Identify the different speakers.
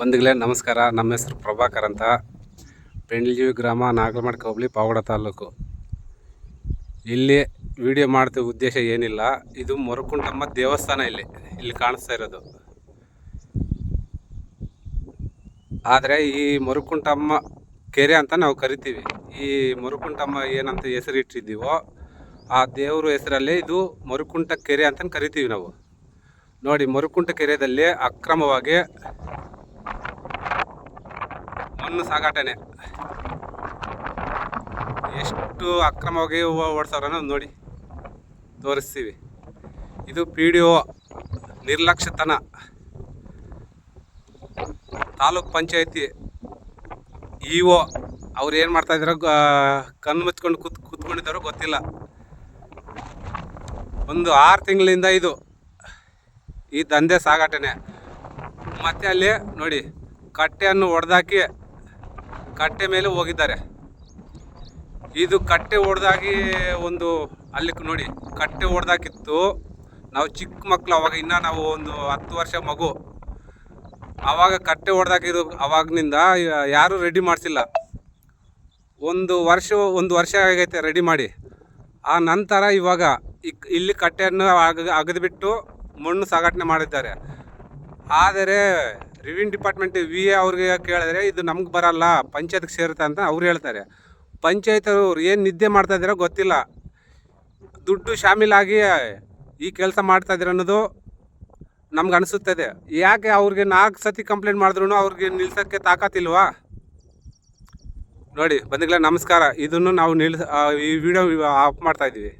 Speaker 1: ಬಂಧುಗಳೇ, ನಮಸ್ಕಾರ. ನಮ್ಮ ಹೆಸರು ಪ್ರಭಾಕರ್ ಅಂತ. ಪೆಂಡ್ಲಜೀವಿ ಗ್ರಾಮ ನಾಗಲಮಡ್ ಹೋಬಳಿ ಪಾವಗಡ ತಾಲೂಕು. ಇಲ್ಲಿ ವಿಡಿಯೋ ಮಾಡ್ತಿದ್ದ ಉದ್ದೇಶ ಏನಿಲ್ಲ. ಇದು ಮೊರಕುಂಟಮ್ಮ ದೇವಸ್ಥಾನ ಇಲ್ಲಿ. ಇಲ್ಲಿ ಕಾಣಿಸ್ತಾ ಇರೋದು. ಆದರೆ ಈ ಮೊರಕುಂಟಮ್ಮ ಕೆರೆ ಅಂತ ನಾವು ಕರಿತೀವಿ. ಈ ಮೊರಕುಂಟಮ್ಮ ಏನಂತ ಹೆಸರು ಇಟ್ಟಿದ್ದೀವೋ, ಆ ದೇವರ ಹೆಸರಲ್ಲಿ ಇದು ಮೊರಕುಂಟ ಕೆರೆ ಅಂತ ಕರಿತೀವಿ ನಾವು. ನೋಡಿ, ಮರುಕುಂಟ ಕೆರೆಯಲ್ಲಿ ಅಕ್ರಮವಾಗಿ ಮಣ್ಣು ಸಾಗಾಟನೆ. ಎಷ್ಟು ಅಕ್ರಮವಾಗಿ ಓಡಿಸೋರನ್ನ ನೋಡಿ ತೋರಿಸ್ತೀವಿ. ಇದು ಪಿ ಡಿ ಒ ನಿರ್ಲಕ್ಷ್ಯತನ. ತಾಲೂಕ್ ಪಂಚಾಯತಿ ಇ ಒ ಅವ್ರು ಏನು ಮಾಡ್ತಾ ಇದಾರೋ ಕಣ್ಣು ಮುಚ್ಕೊಂಡು ಕೂತ್, ಕೂತ್ಕೊಂಡಿದ್ದಾರೋ ಗೊತ್ತಿಲ್ಲ. ಒಂದು ಆರು ತಿಂಗಳಿಂದ ಇದು, ಈ ದಂಧೆ ಸಾಗಾಟನೆ. ಮತ್ತೆ ಅಲ್ಲಿ ನೋಡಿ, ಕಟ್ಟೆಯನ್ನು ಒಡೆದಾಕಿ ಕಟ್ಟೆ ಮೇಲೆ ಹೋಗಿದ್ದಾರೆ. ಇದು ಕಟ್ಟೆ ಹೊಡೆದಾಗಿ ಒಂದು ಅಲ್ಲಿ ನೋಡಿ, ಕಟ್ಟೆ ಹೊಡೆದಾಕಿತ್ತು ನಾವು ಚಿಕ್ಕ ಮಕ್ಕಳು ಅವಾಗ ಇನ್ನೂ ನಾವು ಒಂದು ಹತ್ತು ವರ್ಷ ಮಗು. ಆವಾಗ ಕಟ್ಟೆ ಹೊಡೆದಾಕಿದ್ದು ಅವಾಗಿನಿಂದ ಯಾರೂ ರೆಡಿ ಮಾಡಿಸಿಲ್ಲ. ಒಂದು ವರ್ಷ ಒಂದು ವರ್ಷ ಆಗೈತೆ ರೆಡಿ ಮಾಡಿ. ಆ ನಂತರ ಇವಾಗ ಇಲ್ಲಿ ಕಟ್ಟೆಯನ್ನು ಅಗ ಅಗದ್ಬಿಟ್ಟು ಮಣ್ಣು ಸಾಗಾಟನೆ ಮಾಡಿದ್ದಾರೆ. ಆದರೆ ರಿವಿನ್ಯೂ ಡಿಪಾರ್ಟ್ಮೆಂಟ್ ವಿ ಎ ಅವ್ರಿಗೆ ಕೇಳಿದ್ರೆ ಇದು ನಮ್ಗೆ ಬರಲ್ಲ, ಪಂಚಾಯತ್ಗೆ ಸೇರುತ್ತೆ ಅಂತ ಅವ್ರು ಹೇಳ್ತಾರೆ. ಪಂಚಾಯತ್ ಅವ್ರು ಏನು ನಿದ್ದೆ ಮಾಡ್ತಾ ಇದ್ದೀರೋ ಗೊತ್ತಿಲ್ಲ. ದುಡ್ಡು ಶಾಮೀಲಾಗಿ ಈ ಕೆಲಸ ಮಾಡ್ತಾ ಇದ್ದೀರ ಅನ್ನೋದು ನಮ್ಗೆ ಅನಿಸುತ್ತದೆ ಯಾಕೆ ಅವ್ರಿಗೆ ನಾಲ್ಕು ಸತಿ ಕಂಪ್ಲೇಂಟ್ ಮಾಡಿದ್ರು ಅವ್ರಿಗೆ ನಿಲ್ಸೋಕ್ಕೆ ತಾಕತ್ತಿಲ್ವಾ ನೋಡಿ ಬಂದಿಲ್ಲ ನಮಸ್ಕಾರ. ಇದನ್ನು ನಾವು ನಿಲ್ಸ ಈ ವಿಡಿಯೋ ಆಫ್ ಮಾಡ್ತಾ ಇದ್ದೀವಿ.